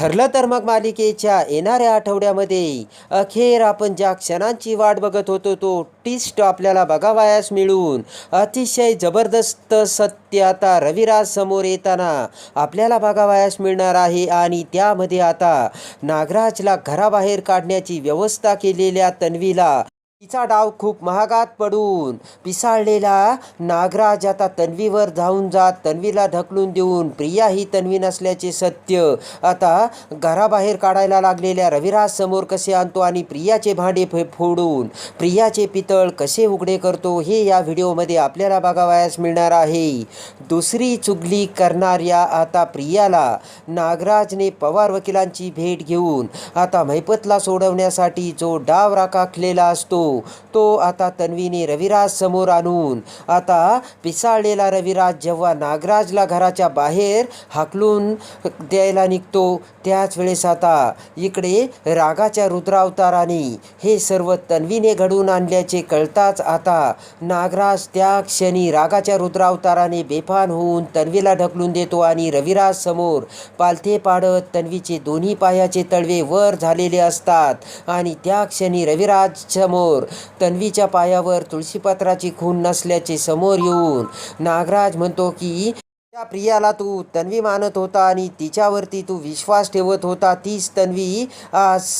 ठरलं तर मग मालिकेच्या येणाऱ्या आठवड्यामध्ये अखेर आपण ज्या क्षणांची वाट बघत होतो तो टिस्ट आपल्याला बघावयास मिळून. अतिशय जबरदस्त सत्य आता रविराज समोर येताना आपल्याला बघावयास मिळणार आहे आणि त्यामध्ये आता नागराजला घराबाहेर काढण्याची व्यवस्था केलेल्या तन्वीला तिचा डाव खूप महागात पडून पिसाळलेला नागराज आता तन्वीवर धावून जात तन्वीला ढकलून देऊन प्रिया ही तन्वी नसल्याचे सत्य. आता घराबाहेर काढायला लागलेल्या रविराज समोर कसे आणतो आणि प्रियाचे भांडे फे फोडून प्रियाचे पितळ कसे उघडे करतो हे या व्हिडिओमध्ये आपल्याला बघावयास मिळणार आहे. दुसरी चुगली करणाऱ्या आता प्रियाला नागराजने पवार वकिलांची भेट घेऊन आता मैपतला सोडवण्यासाठी जो डाव राखाखलेला असतो तो आता तन्वीने रविराज समोर आणून आता पिसाळलेला रविराज जेव्हा नागराजला घराच्या बाहेर हाकलून द्यायला निघतो त्याच वेळेस आता इकडे रागाच्या रुद्रावताराने हे सर्व तन्वीने घडवून आणल्याचे कळताच आता नागराज त्या क्षणी रागाच्या रुद्रावताराने बेफान होऊन तन्वीला ढकलून देतो आणि रविराज समोर पालथे पाडत तन्वीचे दोन्ही पायाचे तळवे वर झालेले असतात. आणि त्या क्षणी रविराज समोर तन्वीच्या पायावर तुळशीपत्राची खून नसल्याचे समोर येऊन नागराज म्हणतो की त्या प्रियाला तू तन्वी मानत होता आणि तिच्यावरती तू विश्वास ठेवत होता. तीच तन्वी आज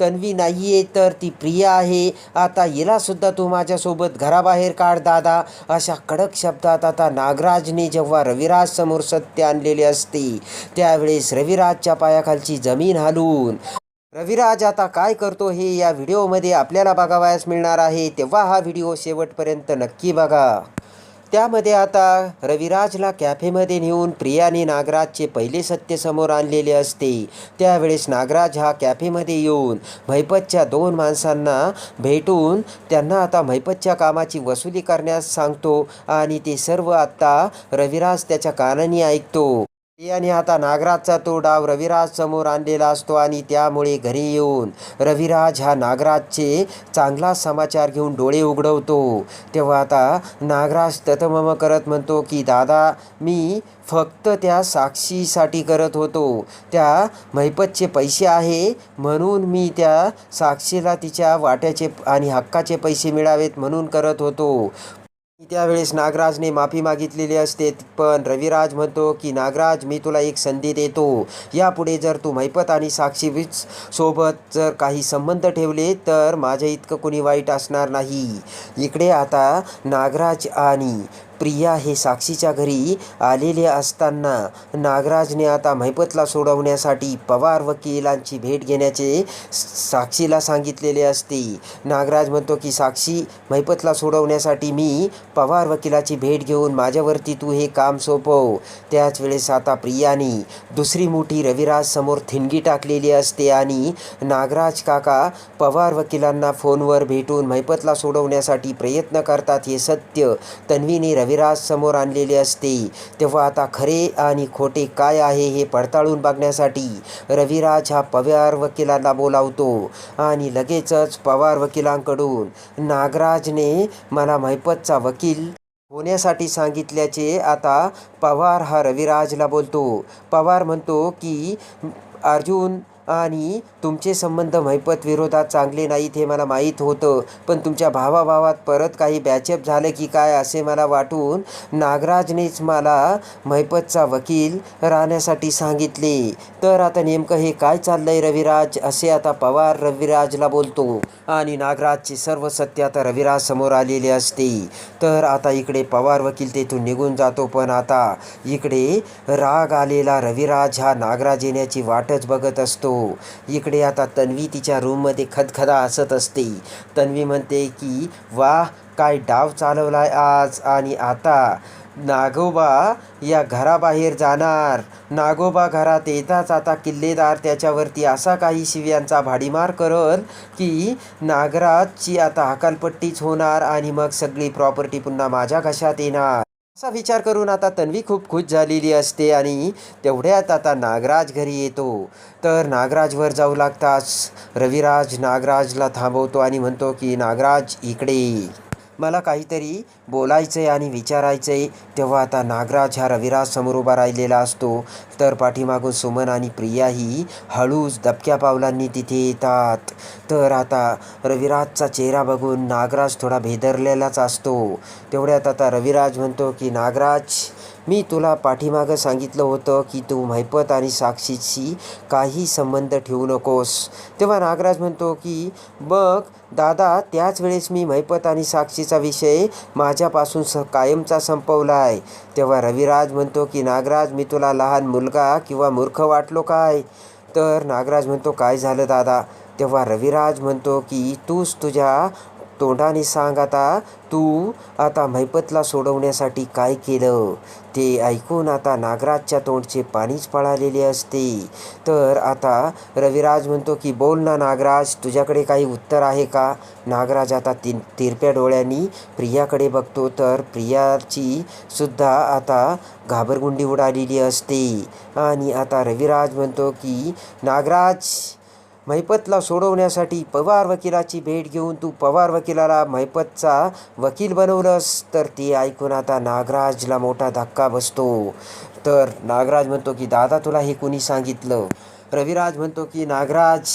तन्वी नाही आहे तर ती प्रिया आहे. आता हिलासुद्धा तू माझ्यासोबत घराबाहेर काढ दादा. अशा कडक शब्दात आता नागराजने जेव्हा रविराज समोर सत्य आणलेले असते त्यावेळेस रविराजच्या पायाखालची जमीन हलवून रविराज आता काय करतो हे या व्हिडिओमध्ये आपल्याला बघावयास मिळणार आहे. तेव्हा हा व्हिडिओ शेवटपर्यंत नक्की बघा. त्यामध्ये आता रविराजला कॅफेमध्ये नेऊन प्रियाने नागराजचे पहिले सत्य समोर आणलेले असते. त्यावेळेस नागराज हा कॅफेमध्ये येऊन मैपतच्या दोन माणसांना भेटून त्यांना आता मैपतच्या कामाची वसुली करण्यास सांगतो आणि ते सर्व आत्ता रविराज त्याच्या कानाने ऐकतो. प्रियाने आता नागराजचा तो डाव रविराज समोर आणलेला असतो आणि त्यामुळे घरी येऊन रविराज हा नागराजचे चांगला समाचार घेऊन डोळे उघडवतो. तेव्हा आता नागराज ततमम करत म्हणतो की दादा मी फक्त त्या साक्षीसाठी करत होतो. त्या मैपतचे पैसे आहे म्हणून मी त्या साक्षीला तिच्या वाट्याचे आणि हक्काचे पैसे मिळावेत म्हणून करत होतो. त्यावेळेस नागराजने माफी मागितलेली असते पण रविराज म्हणतो की नागराज मी तुला एक संधी देतो. यापुढे जर तू मैपत आणि साक्षी सोबत जर काही संबंध ठेवले तर माझ्या इतकं कोणी वाईट असणार नाही. इकडे आता नागराज आणि प्रिया हे साक्षीच्या घरी आलेले असताना नागराजने आता मैपतला सोडवण्यासाठी पवार वकिलांची भेट घेण्याचे साक्षीला सांगितलेले असते. नागराज म्हणतो की साक्षी मैपतला सोडवण्यासाठी मी पवार वकिलाची भेट घेऊन माझ्यावरती तू हे काम सोपव. त्याच वेळेस आता प्रियाने दुसरी मोठी रविराज समोर थिणगी टाकलेली असते आणि नागराज काका पवार वकिलांना फोनवर भेटून मैपतला सोडवण्यासाठी प्रयत्न करतात हे सत्य. तन्वीने रविराज समोर आणलेले असते. तेव्हा आता खरे आणि खोटे काय आहे हे पडताळून बघण्यासाठी रविराज हा पवार वकिलांना बोलावतो. आणि लगेचच पवार वकिलांकडून नागराजने मला मैपतचा वकील होण्यासाठी सांगितल्याचे आता पवार हा रविराजला बोलतो. पवार म्हणतो की अर्जुन आणि तुमचे संबंध मैपत विरोधात चांगले नाहीत हे मला माहीत होतं. पण तुमच्या भावाभावात परत काही बॅचअप झालं की काय असे मला वाटून नागराजनेच मला मैपतचा वकील राहण्यासाठी सांगितले. तर आता नेमकं हे काय चाललंय रविराज? असे आता पवार रविराजला बोलतो. आणि नागराजचे सर्व सत्य आता रविराज समोर आलेले असते. तर आता इकडे पवार वकील तेथून निघून जातो. पण आता इकडे राग आलेला रविराज हा नागराज येण्याची वाटच बघत असतो. इकडे आता तन्वी तिच्या रूममध्ये खदखदा हसत असते. तन्वी म्हणते की वा काय डाव चालवलाय आज आणि आता. नागोबा या घराबाहेर जाणार. नागोबा घरात येताच आता किल्लेदार त्याच्यावरती असा काही शिव्यांचा भाडीमार करल की नागराजची आता हकालपट्टीच होणार आणि मग सगळी प्रॉपर्टी पुन्हा माझ्या घशात येणार. असा विचार करून आता तन्वी खूप खुश झालेली असते आणि तेवढ्यात आता नागराज घरी येतो. तर नागराजवर जाऊ लागताच. रविराज नागराजला थांबवतो आणि म्हणतो की नागराज इकडे मला काहीतरी बोलायचं आहे आणि विचारायचं आहे तेव्हा आता नागराज हा रविराज समोर उभा राहिलेला असतो. तर पाठीमागून सुमन आणि प्रिया ही हळूच दबक्या पावलांनी तिथे येतात. तर आता रविराजचा चेहरा बघून नागराज थोडा भेदरलेलाच असतो. तेवढ्यात आता रविराज म्हणतो की नागराज मी तुला पाठीमागं सांगितलं होतं की तू म्हैपत आणि साक्षीशी काही संबंध ठेवू नकोस. तेव्हा नागराज म्हणतो की बघ दादा त्याच वेळेस मी म्हैपत आणि साक्षीचा विषय माझ्यापासून स कायमचा संपवला आहे तेव्हा रविराज म्हणतो की नागराज मी तुला लहान मुलगा किंवा मूर्ख वाटलो काय? तर नागराज म्हणतो काय झालं दादा? तेव्हा रविराज म्हणतो की तूच तुझ्या तोंडाने सांग आता तू आता मैपतला सोडवण्यासाठी काय केलं? ते ऐकून आता नागराजच्या तोंडचे पाणीच पळालेले असते. तर आता रविराज म्हणतो की बोल ना नागराज तुझ्याकडे काही उत्तर आहे का? नागराज आता ति तिरप्या डोळ्यांनी प्रियाकडे बघतो. तर प्रियाची सुद्धा आता घाबरगुंडी उडालेली असते. आणि आता रविराज म्हणतो की नागराज महिपतला सोडवण्यासाठी पवार वकिलाची भेट घेऊन तू पवार वकिलाला महिपतचा वकील बनवलंस. तर ती ऐकून आता नागराजला मोठा धक्का बसतो. तर नागराज म्हणतो की दादा तुला हे कुणी सांगितलं? रविराज म्हणतो की नागराज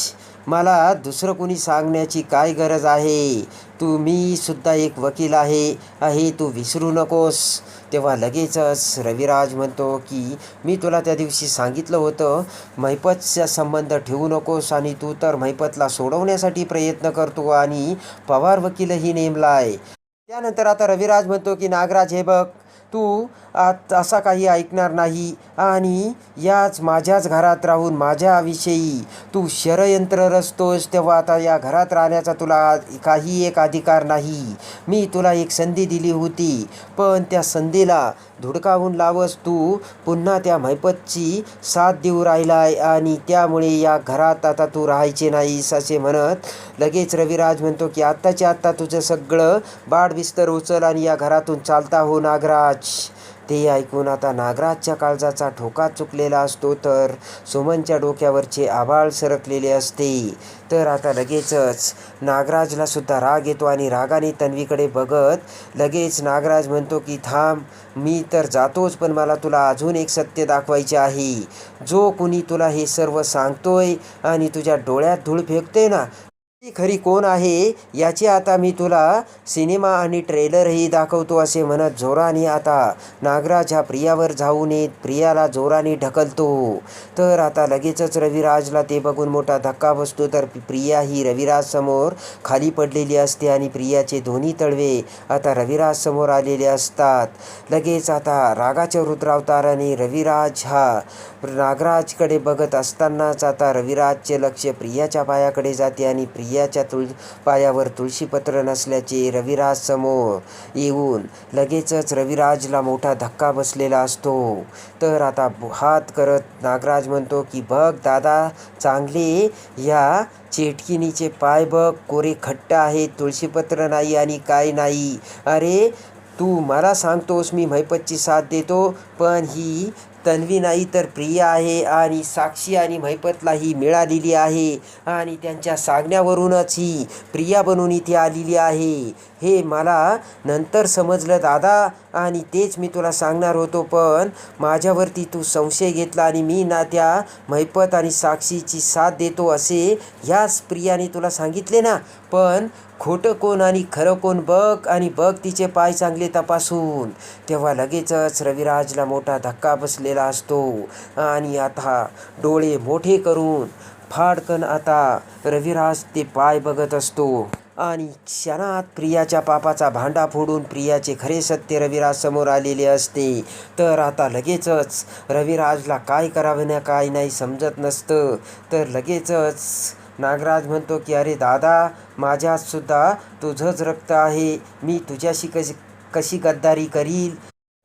मला दुसरं कुणी सांगण्याची काय गरज आहे? तू मी सुद्धा एक वकील आहे. आहे तू विसरू नकोस. तेव्हा लगेचच रविराज म्हणतो की मी तुला त्या दिवशी सांगितलं होतं महिपतचा संबंध ठेवू नकोस आणि तू तर महिपतला सोडवण्यासाठी प्रयत्न करतो आणि पवार वकीलही नेमला आहे. त्यानंतर आता रविराज म्हणतो की नागराज हे बघ तू आत असा काही ऐकणार नाही. आणि याच माझ्याच घरात राहून माझ्याविषयी तू षडयंत्र रचतोस तेव्हा आता या घरात राहण्याचा तुला काही एक अधिकार नाही. मी तुला एक संधी दिली होती. पण त्या संधीला धुडकावून लावस तू. पुन्हा त्या मैपतची साथ देऊ राहिलाय आणि त्यामुळे या घरात आता तू राहायचे नाहीस असे म्हणत लगेच रविराज म्हणतो की आत्ताच्या आत्ता तुझं सगळं बाडबिस्तर उचल आणि या घरातून चालता हो नागराज. ते ऐकून आता नागराजच्या काळजाचा ठोका चुकलेला असतो तर सुमनच्या डोक्यावरचे आभाळ सरकलेले असते. तर आता लगेचच नागराजला सुद्धा राग येतो आणि रागाने तन्वीकडे बघत लगेच नागराज म्हणतो की थांब मी तर जातोच पण मला तुला अजून एक सत्य दाखवायचे आहे. जो कुणी तुला हे सर्व सांगतोय आणि तुझ्या डोळ्यात धूळ फेकतोय ना ती खरी कोण आहे याची आता मी तुला सिनेमा आणि ट्रेलरही दाखवतो असे म्हणत जोराने आता नागराज हा प्रियावर जाऊन येत. प्रियाला जोराने ढकलतो. तर आता लगेचच रविराजला ते बघून मोठा धक्का बसतो. तर प्रिया ही रविराजसमोर खाली पडलेली असते आणि प्रियाचे दोन्ही तळवे आता रविराजसमोर आलेले असतात. लगेच आता रागाच्या रुद्रावताराने रविराज हा नागराजकडे बघत असतानाच आता रविराजचे लक्ष प्रियाच्या पायाकडे जाते आणि प्रिया याच्या तुळ पायावर तुळशीपत्र नसल्याचे रविराज समोर येऊन लगेचच रविराजला मोठा धक्का बसलेला असतो. तर आता हात करत नागराज म्हणतो की बघ दादा चांगले या चेटकिनीचे पाय बघ कोरे खट्ट आहेत तुळशीपत्र नाही आणि काय नाही. अरे तू मला सांगतोस मी मैपतची साथ देतो पण ही तन्वी नाही तर प्रिया आहे आणि साक्षी आणि महिपतला ही मिळालेली आहे. आणि त्यांच्या सांगण्यावरूनच ही प्रिया बनून इथे आलेली आहे. हे मला नंतर समजलं दादा आणि तेच मी तुला सांगणार होतो पण माझ्यावरती तू संशय घेतला आणि मी ना त्या मैपत आणि साक्षीची साथ देतो असे ह्याच प्रियाने तुला सांगितले ना. पण खोटं कोण आणि खरं कोण बघ आणि बघ तिचे पाय चांगले तपासून. तेव्हा लगेचच रविराजला मोठा धक्का बसलेला असतो आणि आता डोळे मोठे करून फाडकन आता रविराज ते पाय बघत असतो. आणि क्षणात प्रियाच्या पापाचा भांडा फोडून प्रियाचे खरे सत्य रविराज समोर आलेले असते. तर आता लगेचच रविराजला काय करावं ना काय नाही समजत नसतं. तर लगेचच नागराज म्हणतो की अरे दादा माझ्यातसुद्धा तुझंच रक्त आहे. मी तुझ्याशी कशी कशी गद्दारी करील?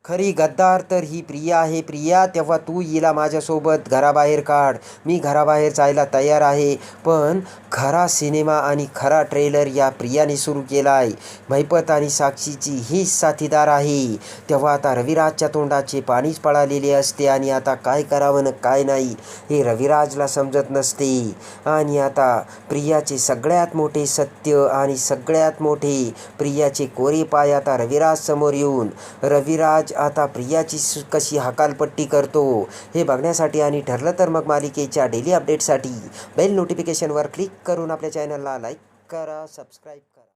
खरी गद्दार तर ही प्रिया आहे. प्रिया तेव्हा तू हिला माझ्यासोबत घराबाहेर काढ. मी घराबाहेर जायला तयार आहे. पण खरा सिनेमा आणि खरा ट्रेलर या प्रियाने सुरू केला आहे मैपत आणि साक्षीची हीच साथीदार आहे. तेव्हा आता रविराजच्या तोंडाचे पाणीच पळालेले असते आणि आता काय करावं न काय नाही हे रविराजला समजत नसते. आणि आता प्रियाचे सगळ्यात मोठे सत्य आणि सगळ्यात मोठे प्रियाचे कोरे पाय आता रविराज समोर येऊन रविराज आता प्रियाची कशी हकालपट्टी करतो हे बघण्यासाठी आणि ठरलं तर मग मालिकेच्या डेली अपडेटसाठी बेल नोटिफिकेशनवर क्लिक करून आपल्या चॅनलला लाईक करा सबस्क्राईब